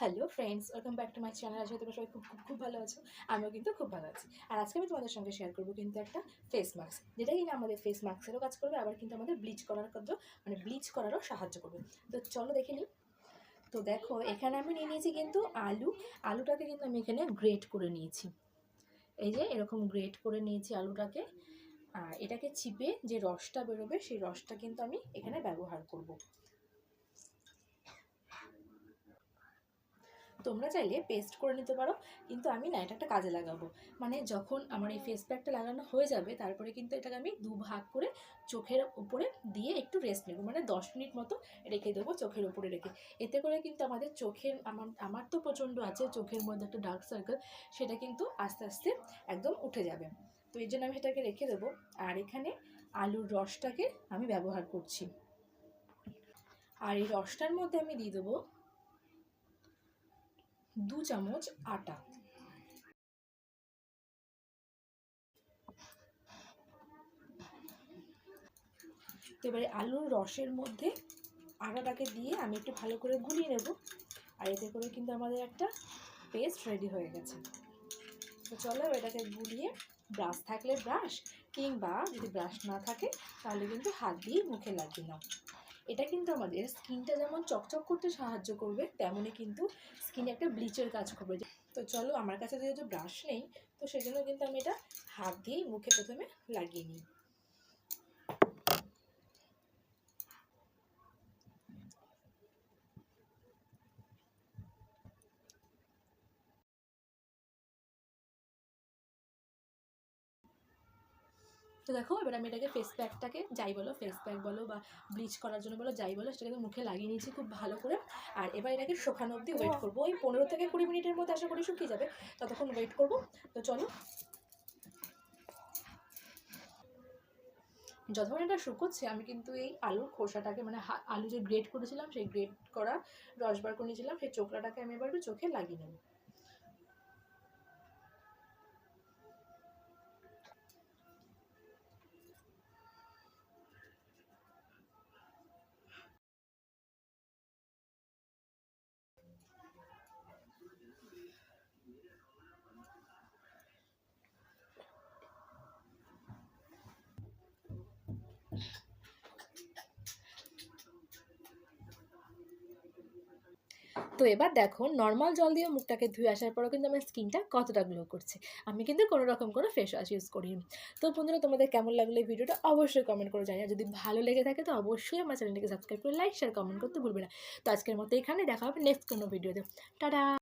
Hello friends welcome back to my channel আজকে তোমরা সবাই খুব খুব খুব ভালো আছো। আমিও কিন্তু খুব ভালো আছি। আর আজকে আমি তোমাদের সঙ্গে শেয়ার করব কিন্তু একটা ফেস মাস্ক যেটা কিনা আমাদের ফেস মাস্কেরও কাজ করবে, আবার কিন্তু আমাদের ব্লিচ করার কাজ মানে ব্লিচ করারও সাহায্য করবে। তো চলো দেখে নিই। তো দেখো, এখানে আমি নিয়ে নিয়েছি কিন্তু আলু। আলুটাকে কিন্তু আমি এখানে গ্রেট করে নিয়েছি। এই যে এরকম গ্রেট করে নিয়েছি আলুটাকে। আর এটাকে চিপে যে রসটা বেরোবে, সেই রসটা কিন্তু আমি এখানে ব্যবহার করব। তোমরা চাইলে পেস্ট করে নিতে পারো, কিন্তু আমি না এটা একটা কাজে লাগাবো। মানে যখন আমার এই ফেস প্যাকটা লাগানো হয়ে যাবে, তারপরে কিন্তু এটাকে আমি দু ভাগ করে চোখের উপরে দিয়ে একটু রেস্ট নেব। মানে দশ মিনিট মতো রেখে দেবো চোখের উপরে রেখে। এতে করে কিন্তু আমাদের চোখের, আমার আমার তো প্রচণ্ড আছে, চোখের মধ্যে একটা ডার্ক সার্কেল সেটা কিন্তু আস্তে আস্তে একদম উঠে যাবে। তো এই জন্য আমি সেটাকে রেখে দেবো। আর এখানে আলুর রসটাকে আমি ব্যবহার করছি। আর এই রসটার মধ্যে আমি দিয়ে দেবো দু চামচ আটা। এবারে আলুর রসের মধ্যে আটাটাকে দিয়ে আমি একটু ভালো করে গুলিয়ে নেব। আর এতে করে কিন্তু আমাদের একটা পেস্ট রেডি হয়ে গেছে। তো চলো এটাকে গুলিয়ে ব্রাশ থাকলে ব্রাশ কিংবা যদি ব্রাশ না থাকে তাহলে কিন্তু হাত দিয়ে মুখে লাগিয়ে নাও। এটা কিন্তু আমাদের স্কিনটা যেমন চকচক করতে সাহায্য করবে, তেমনই কিন্তু স্কিনে একটা ব্লিচের কাজ করবে। তো চলো, আমার কাছে যেহেতু ব্রাশ নেই, তো সেজন্য কিন্তু আমি এটা হাত দিয়েই মুখে প্রথমে লাগিয়ে নিই। তো দেখো এবার আমি এটাকে ফেস প্যাকটাকে যাই বলো ফেস প্যাক বলো বা ব্লিচ করার জন্য বলো যাই বলো সেটাকে মুখে লাগিয়ে নিয়েছি খুব ভালো করে। আর এবার এটাকে শুকানো অবধি ওয়েট করব। ওই পনেরো থেকে কুড়ি মিনিটের মধ্যে আশা করি শুকিয়ে যাবে ততক্ষণ ওয়েট করব। তো চলো। যতক্ষণ এটা শুকোচ্ছে আমি কিন্তু এই আলুর খোসাটাকে মানে আলু যে গ্রেট করেছিলাম সেই গ্রেট করা রস বার করে নিয়েছিলাম সেই চোখলাটাকে আমি এবার চোখে লাগিয়ে নেব। তো এবার দেখো নর্মাল জল দিয়ে মুখটাকে ধুয়ে আসার পরও কিন্তু আমার স্কিনটা কতটা গ্লো করছে। আমি কিন্তু কোনো রকম কোনো ফেস ওয়াশ ইউজ করি তো বন্ধুরা, তোমাদের কেমন লাগল এই ভিডিওটা অবশ্যই কমেন্ট করে জানি যদি ভালো লেগে থাকে, তো অবশ্যই আমার চ্যানেলটিকে সাবস্ক্রাইব করে লাইক শেয়ার কমেন্ট করতে ভুলবে না। তো আজকের মতো এখানে দেখা হবে নেক্সট কোনো ভিডিওতে টাটা